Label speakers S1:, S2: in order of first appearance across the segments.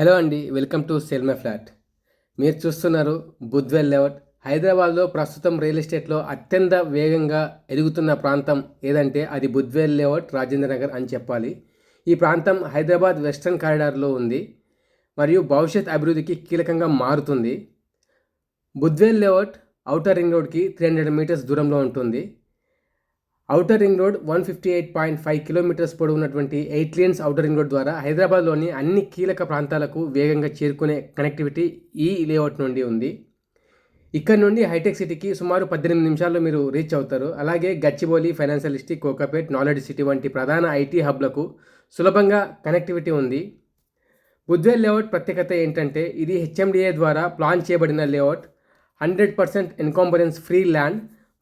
S1: Hello అండి welcome to సెల్మే flat. మీరు చూస్తున్నారు బుద్వెల్ లేఅవుట్. హైదరాబాద్లో ప్రస్తుతం రియల్ ఎస్టేట్లో అత్యంత వేగంగా ఎదుగుతున్న ప్రాంతం ఏదంటే అది బుద్వెల్ లేఅవుట్ రాజేంద్ర నగర్ అని చెప్పాలి. ఈ ప్రాంతం హైదరాబాద్ వెస్ట్రన్ కారిడార్లో ఉంది మరియు భవిష్యత్ అభివృద్ధికి కీలకంగా మారుతుంది. బుద్వేల్ లేఅవుట్ ఔటర్ రింగ్ రోడ్కి త్రీ హండ్రెడ్ మీటర్స్ దూరంలో ఉంటుంది. Outer ring road one fifty eight point five kilometres పొడవున్నటువంటి eight lanes outer ring road ద్వారా హైదరాబాద్లోని అన్ని కీలక ప్రాంతాలకు వేగంగా చేరుకునే కనెక్టివిటీ ఈ లేఅవుట్ నుండి ఉంది. ఇక్కడ నుండి హైటెక్ సిటీకి సుమారు పద్దెనిమిది నిమిషాల్లో మీరు రీచ్ అవుతారు. అలాగే Gachibowli financial city Kokapet knowledge city వంటి ప్రధాన ఐటీ హబ్లకు సులభంగా కనెక్టివిటీ ఉంది. బుద్వేల్ లేఅవుట్ ప్రత్యేకత ఏంటంటే ఇది హెచ్ఎండిఏ ద్వారా ప్లాన్ చేయబడిన layout hundred percent encumbrance free land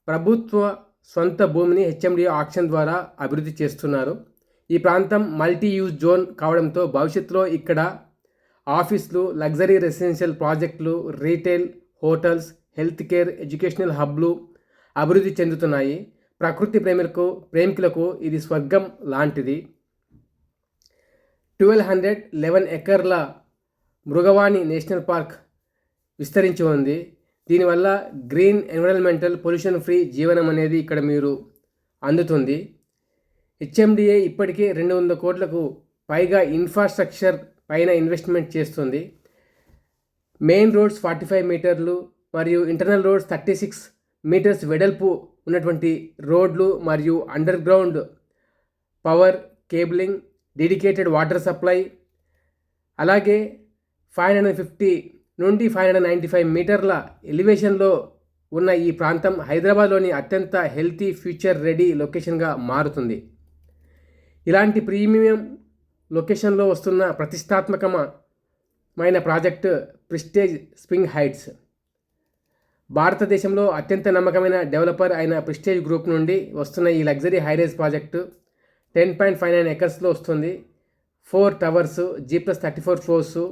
S1: ప్రభుత్వ సొంత భూమిని హెచ్ఎండి ఆక్షన్ ద్వారా అభివృద్ధి చేస్తున్నారు. ఈ ప్రాంతం మల్టీ యూజ్ జోన్ కావడంతో భవిష్యత్తులో ఇక్కడ ఆఫీసులు లగ్జరీ రెసిడెన్షియల్ ప్రాజెక్టులు retail hotels health care educational హబ్లు అభివృద్ధి చెందుతున్నాయి. ప్రకృతి ప్రేమిలకు ప్రేమికులకు ఇది స్వర్గం లాంటిది. ట్వెల్వ్ హండ్రెడ్ లెవెన్ ఎకర్ల మృగవాణి నేషనల్ పార్క్ విస్తరించి ఉంది. దీనివల్ల గ్రీన్ ఎన్విరాన్మెంటల్ పొల్యూషన్ ఫ్రీ జీవనం అనేది ఇక్కడ మీరు అందుతుంది. హెచ్ఎండిఏ ఇప్పటికే రెండు వందల కోట్లకు పైగా ఇన్ఫ్రాస్ట్రక్చర్ పైన ఇన్వెస్ట్మెంట్ చేస్తుంది. మెయిన్ రోడ్స్ ఫార్టీ ఫైవ్ మీటర్లు మరియు internal roads thirty six metres వెడల్పు ఉన్నటువంటి రోడ్లు మరియు underground power cabling dedicated water supply అలాగే ఫైవ్ హండ్రెడ్ ఫిఫ్టీ నుండి ఫైవ్ హండ్రెడ్ నైంటీ ఫైవ్ మీటర్ల ఎలివేషన్లో ఉన్న ఈ ప్రాంతం హైదరాబాద్లోని అత్యంత హెల్తీ ఫ్యూచర్ రెడీ లొకేషన్గా మారుతుంది. ఇలాంటి ప్రీమియం లొకేషన్లో వస్తున్న ప్రతిష్టాత్మకమైన ప్రాజెక్టు ప్రిస్టేజ్ స్ప్రింగ్ హైట్స్ భారతదేశంలో అత్యంత నమ్మకమైన డెవలపర్ అయిన ప్రిస్టేజ్ గ్రూప్ నుండి వస్తున్న ఈ luxury high rise project ten point five nine ఎకర్స్లో వస్తుంది. Four towers G plus thirty four floors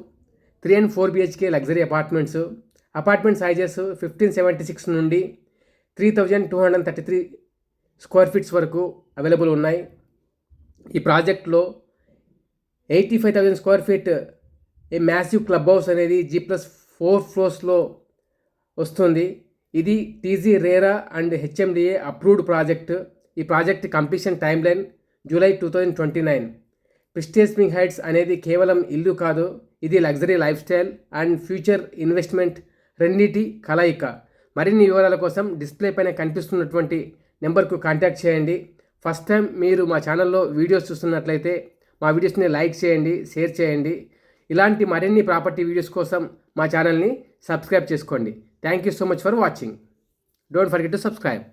S1: three and four BHK luxury apartments apartment sizes fifteen seventy six నుండి three thousand two hundred thirty three square feets వరకు available ఉన్నాయి. ఈ ప్రాజెక్ట్లో eighty five thousand square feet a massive club house అనేది G plus four ఫ్లోర్స్లో వస్తుంది. ఇది TG RERA and HMDA approved project ఈ project completion timeline July two thousand twenty nine Prestige Heights అనేది కేవలం ఇల్లు కాదు ఇది luxury lifestyle and future investment రెండింటి కలయిక. మరిన్ని వివరాల కోసం డిస్ప్లే పైన కనిపిస్తున్నటువంటి నెంబర్కు కాంటాక్ట్ చేయండి. ఫస్ట్ టైం మీరు మా ఛానల్లో వీడియోస్ చూస్తున్నట్లయితే మా వీడియోస్ని లైక్ చేయండి షేర్ చేయండి. ఇలాంటి మరిన్ని ప్రాపర్టీ వీడియోస్ కోసం మా ఛానల్ని సబ్స్క్రైబ్ చేసుకోండి. Thank you so much for watching. Don't forget to subscribe.